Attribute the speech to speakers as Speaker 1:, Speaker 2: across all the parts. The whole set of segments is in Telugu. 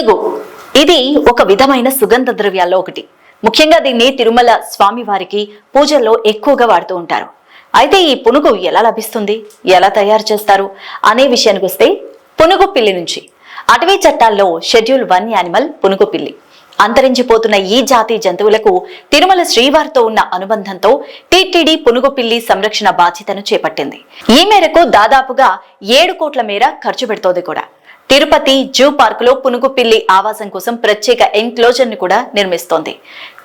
Speaker 1: పునుగు ఇది ఒక విధమైన సుగంధ ద్రవ్యాల్లో ఒకటి. ముఖ్యంగా దీన్ని తిరుమల స్వామివారికి పూజల్లో ఎక్కువగా వాడుతూ ఉంటారు. అయితే ఈ పునుగు ఎలా లభిస్తుంది? ఎలా తయారు చేస్తారు? అనే విషయానికి వస్తే పునుగు పిల్లి నుంచి. అటవీ చట్టాల్లో షెడ్యూల్ వన్ యానిమల్ పునుగు పిల్లి. అంతరించిపోతున్న ఈ జాతి జంతువులకు తిరుమల శ్రీవారితో ఉన్న అనుబంధంతో టీటీడీ పునుగుపిల్లి సంరక్షణ బాధ్యతను చేపట్టింది. ఈ మేరకు దాదాపుగా ఏడు కోట్ల మేర ఖర్చు పెడుతోంది కూడా. తిరుపతి జూ పార్క్లో పునుగుపిల్లి ఆవాసం కోసం ప్రత్యేక ఎన్క్లోజర్ని కూడా నిర్మిస్తోంది.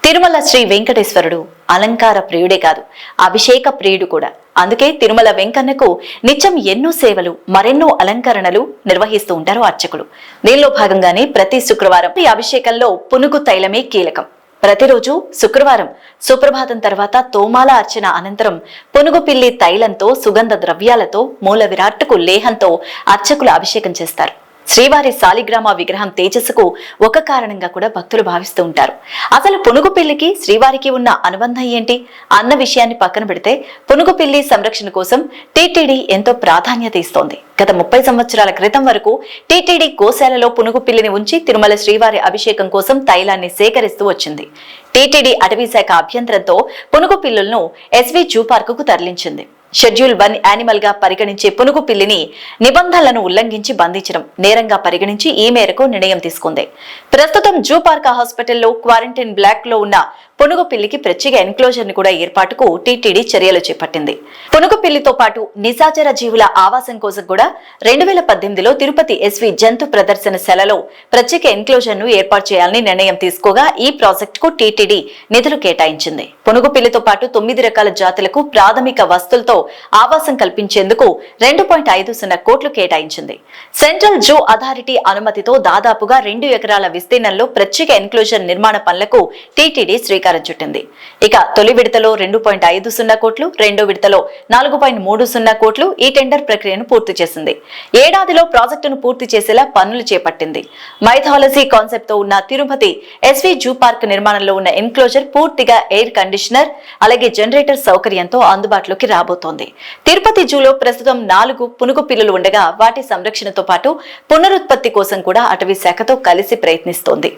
Speaker 1: తిరుమల శ్రీ వెంకటేశ్వరుడు అలంకార ప్రియుడే కాదు అభిషేక ప్రియుడు కూడా. అందుకే తిరుమల వెంకన్నకు నిత్యం ఎన్నో సేవలు మరెన్నో అలంకరణలు నిర్వహిస్తూ ఉంటారు అర్చకులు. దీనిలో భాగంగానే ప్రతి శుక్రవారం ఈ అభిషేకంలో పునుగు తైలమే కీలకం. ప్రతిరోజు శుక్రవారం సుప్రభాతం తర్వాత తోమాల అర్చన అనంతరం పునుగుపిల్లి తైలంతో సుగంధ ద్రవ్యాలతో మూల విరాట్టుకు లేహంతో అర్చకులు అభిషేకం చేస్తారు. శ్రీవారి సాలిగ్రామ విగ్రహం తేజస్సుకు ఒక కారణంగా కూడా భక్తులు భావిస్తూ ఉంటారు. అసలు పునుగు పిల్లికి శ్రీవారికి ఉన్న అనుబంధం ఏంటి? అన్న విషయాన్ని పక్కన పెడితే పునుగు పిల్లి సంరక్షణ కోసం టీటీడీ ఎంతో ప్రాధాన్యత ఇస్తోంది. గత ముప్పై సంవత్సరాల క్రితం వరకు టీటీడీ గోశాలలో పునుగు పిల్లిని ఉంచి తిరుమల శ్రీవారి అభిషేకం కోసం తైలాన్ని సేకరిస్తూ వచ్చింది. టీటీడీ అటవీ శాఖ అభ్యంతరంతో పునుగు పిల్లులను ఎస్వి జూ పార్కుకు తరలించింది. షెడ్యూల్ వన్ యానిమల్గా పరిగణించే పునుగు పిల్లిని నిబంధనలను ఉల్లంఘించి బంధించడం నేరంగా పరిగణించి ఈ మేరకు నిర్ణయం తీసుకుంది. ప్రస్తుతం జూ పార్క్ హాస్పిటల్లో క్వారంటైన్ బ్లాక్లో ఉన్న పునుగు పిల్లికి ప్రత్యేక ఎన్క్లోజర్ని కూడా ఏర్పాటుకు టీటీడీ చర్యలు చేపట్టింది. పునుగు పిల్లితో పాటు నిశాచర జీవుల ఆవాసం కోసం కూడా రెండు వేల పద్దెనిమిదిలో తిరుపతి ఎస్వి జంతు ప్రదర్శనశాలలో ప్రత్యేక ఎన్క్లోజర్ను ఏర్పాటు చేయాలని నిర్ణయం తీసుకోగా ఈ ప్రాజెక్ట్కు టీటీడీ నిధులు కేటాయించింది. పునుగు పిల్లితో పాటు తొమ్మిది రకాల జాతులకు ప్రాథమిక వస్తువులతో ఆవాసం కల్పించేందుకు రెండు పాయింట్ ఐదు సున్నా కోట్లు కేటాయించింది. సెంట్రల్ జూ అథారిటీ అనుమతితో దాదాపుగా రెండు ఎకరాల విస్తీర్ణంలో ప్రత్యేక ఎన్క్లోజర్ నిర్మాణ పనులకు టీటీడీ శ్రీకారం చుట్టింది. ఇక తొలి విడతలో రెండు పాయింట్ ఐదు సున్నా కోట్లు రెండో విడతలో నాలుగు పాయింట్ మూడు సున్నా కోట్లు ఈ టెండర్ ప్రక్రియను పూర్తి చేసింది. ఏడాదిలో ప్రాజెక్టును పూర్తి చేసేలా పనులు చేపట్టింది. మైథాలజీ కాన్సెప్ట్తో ఉన్న తిరుపతి ఎస్వి జూ పార్క్ నిర్మాణంలో ఉన్న ఎన్క్లోజర్ పూర్తిగా ఎయిర్ కండిషనర్ అలాగే జనరేటర్ సౌకర్యంతో అందుబాటులోకి రాబోతోంది. తిరుపతి జూలో ప్రస్తుతం నాలుగు పునుగు పిల్లలు ఉండగా వాటి సంరక్షణతో పాటు పునరుత్పత్తి కోసం కూడా అటవీ శాఖతో కలిసి ప్రయత్నిస్తోంది.